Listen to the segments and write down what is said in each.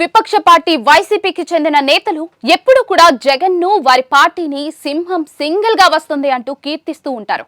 విపక్ష పార్టీ వైసీపీకి చెందిన నేతలు ఎప్పుడు కూడా జగన్ను వారి పార్టీని సింహం సింగిల్గా వస్తుంది అంటూ కీర్తిస్తూ ఉంటారు.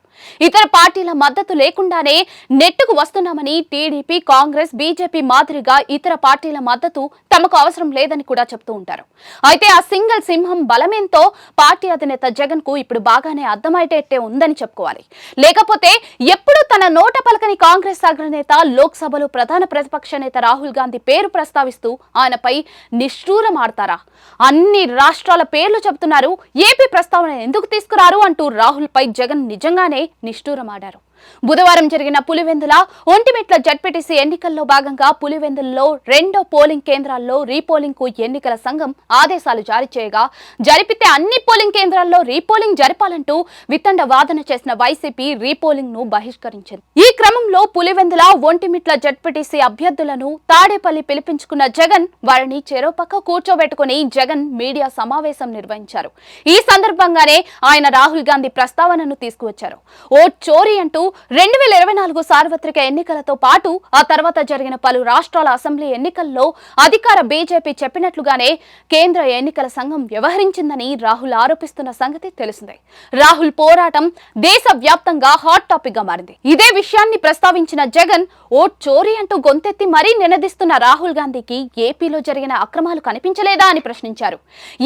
ఇతర పార్టీల మద్దతు లేకుండానే నెట్టుకు వస్తున్నామని టీడీపీ కాంగ్రెస్ బీజేపీ మాదిరిగా ఇతర పార్టీల మద్దతు తమకు అవసరం లేదని కూడా చెప్తూ ఉంటారు. అయితే ఆ సింగిల్ సింహం బలమేంతో పార్టీ అధినేత జగన్కు ఇప్పుడు బాగానే అర్థమయ్యేటట్టే ఉందని చెప్పుకోవాలి. లేకపోతే ఎప్పుడు తన నోట పలకని కాంగ్రెస్ అగ్రనేత లోక్సభలో ప్రధాన ప్రతిపక్ష నేత రాహుల్ గాంధీ పేరు ప్రస్తావిస్తూ ఆయన నిష్ఠూరం నిష్ఠూరమాడతారా? అన్ని రాష్ట్రాల పేర్లు చెబుతున్నారు. ఏపీ ప్రస్తావన ఎందుకు తీసుకురారు? అంటూ రాహుల్ పై జగన్ నిజంగానే నిష్ఠూరమాడారు. బుధవారం జరిగిన పులివెందుల ఒంటిమిట్ల జడ్పీటీసీ ఎన్నికల్లో భాగంగా పులివెందులలో రెండో పోలింగ్ కేంద్రాల్లో రీపోలింగ్కు ఎన్నికల సంఘం ఆదేశాలు జారీ చేయగా జరిపితే అన్ని పోలింగ్ కేంద్రాల్లో రీపోలింగ్ జరపాలంటూ వితండ వాదన చేసిన వైసీపీ రీపోలింగ్ను బహిష్కరించింది. ఈ క్రమంలో పులివెందుల ఒంటిమిట్ల జడ్పీటీసీ అభ్యర్థులను తాడేపల్లి పిలిపించుకున్న జగన్ వారిని చెరోపక్క కూర్చోబెట్టుకుని జగన్ మీడియా సమావేశం నిర్వహించారు. ఈ సందర్భంగానే ఆయన రాహుల్ గాంధీ ప్రస్తావనను తీసుకువచ్చారు. ఓ చోరీ అంటూ రెండు వేల ఇరవై నాలుగు సార్వత్రిక ఎన్నికలతో పాటు ఆ తర్వాత జరిగిన పలు రాష్ట్రాల అసెంబ్లీ ఎన్నికల్లో అధికార బీజేపీ చెప్పినట్లుగానే కేంద్ర ఎన్నికల సంఘం వ్యవహరించిందని రాహుల్ ఆరోపిస్తున్న సంగతి తెలిసిందే. రాహుల్ పోరాటం దేశ వ్యాప్తంగా హాట్ టాపిక్గా మారింది. ఇదే విషయాన్ని ప్రస్తావించిన జగన్ ఓట్ చోరీ అంటూ గొంతెత్తి మరీ నినదిస్తున్న రాహుల్ గాంధీకి ఏపీలో జరిగిన అక్రమాలు కనిపించలేదా? అని ప్రశ్నించారు.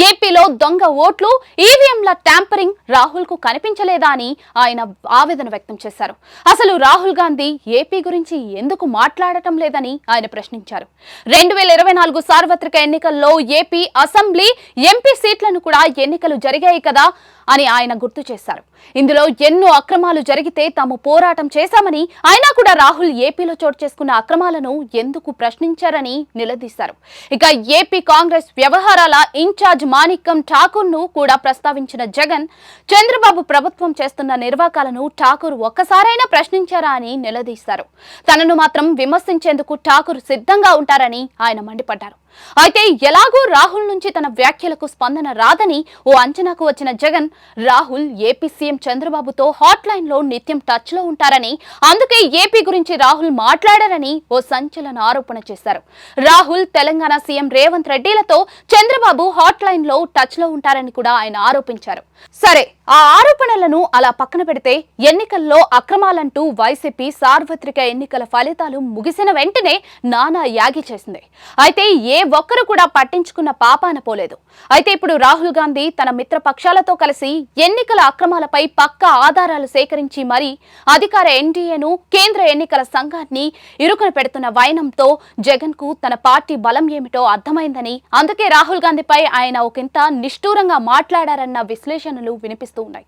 ఏపీలో దొంగ ఓట్లు ఈవీఎంల ట్యాంపరింగ్ రాహుల్కు కనిపించలేదా అని ఆయన ఆవేదన వ్యక్తం చేశారు. అసలు రాహుల్ గాంధీ ఏపీ గురించి ఎందుకు మాట్లాడటం లేదని ఆయన ప్రశ్నించారు. రెండు వేల ఇరవై నాలుగు సార్వత్రిక ఎన్నికల్లో ఏపీ అసెంబ్లీ ఎంపీ సీట్లను కూడా ఎన్నికలు జరిగాయి కదా అని ఆయన గుర్తు చేశారు. ఇందులో ఎన్నో అక్రమాలు జరిగితే తాము పోరాటం చేశామని అయినా కూడా రాహుల్ ఏపీలో చోటు చేసుకున్న అక్రమాలను ఎందుకు ప్రశ్నించారని నిలదీశారు. ఇక ఏపీ కాంగ్రెస్ వ్యవహారాల ఇన్ఛార్జ్ మాణిక్యం ఠాకూర్ను కూడా ప్రస్తావించిన జగన్ చంద్రబాబు ప్రభుత్వం చేస్తున్న నిర్వాకాలను ఠాకూర్ ఒక్కసారైనా ప్రశ్నించారా అని నిలదీశారు. తనను మాత్రం విమర్శించేందుకు ఠాకూర్ సిద్ధంగా ఉంటారని ఆయన మండిపడ్డారు. అయితే ఎలాగూ రాహుల్ నుంచి తన వ్యాఖ్యలకు స్పందన రాదని ఓ అంచనాకు వచ్చిన జగన్ రాహుల్ ఏపీ సీఎం చంద్రబాబుతో హాట్ లైన్లో నిత్యం టచ్లో ఉంటారని అందుకే ఏపీ గురించి రాహుల్ మాట్లాడారని ఓ సంచలన ఆరోపణ చేశారు. రాహుల్ తెలంగాణ సీఎం రేవంత్ రెడ్డిలతో చంద్రబాబు హాట్ లైన్లో టచ్లో ఉంటారని కూడా ఆయన ఆరోపించారు. సరే ఆ ఆరోపణలను అలా పక్కన పెడితే ఎన్నికల్లో అక్రమాలంటూ వైసీపీ సార్వత్రిక ఎన్నికల ఫలితాలు ముగిసిన వెంటనే నానా యాగి చేసింది. అయితే ఏ ఒక్కరు కూడా పట్టించుకున్న పాపాన పోలేదు. అయితే ఇప్పుడు రాహుల్ గాంధీ తన మిత్రపక్షాలతో కలిసి చేసి ఎన్నికల అక్రమాలపై పక్కా ఆధారాలు సేకరించి మరీ అధికార ఎన్డీఏను కేంద్ర ఎన్నికల సంఘాన్ని ఇరుకున పెడుతున్న వైనంతో జగన్కు తన పార్టీ బలం ఏమిటో అర్థమైందని అందుకే రాహుల్ గాంధీపై ఆయన ఒకంత నిష్ఠూరంగా మాట్లాడారన్న విశ్లేషణలు వినిపిస్తూ ఉన్నాయి.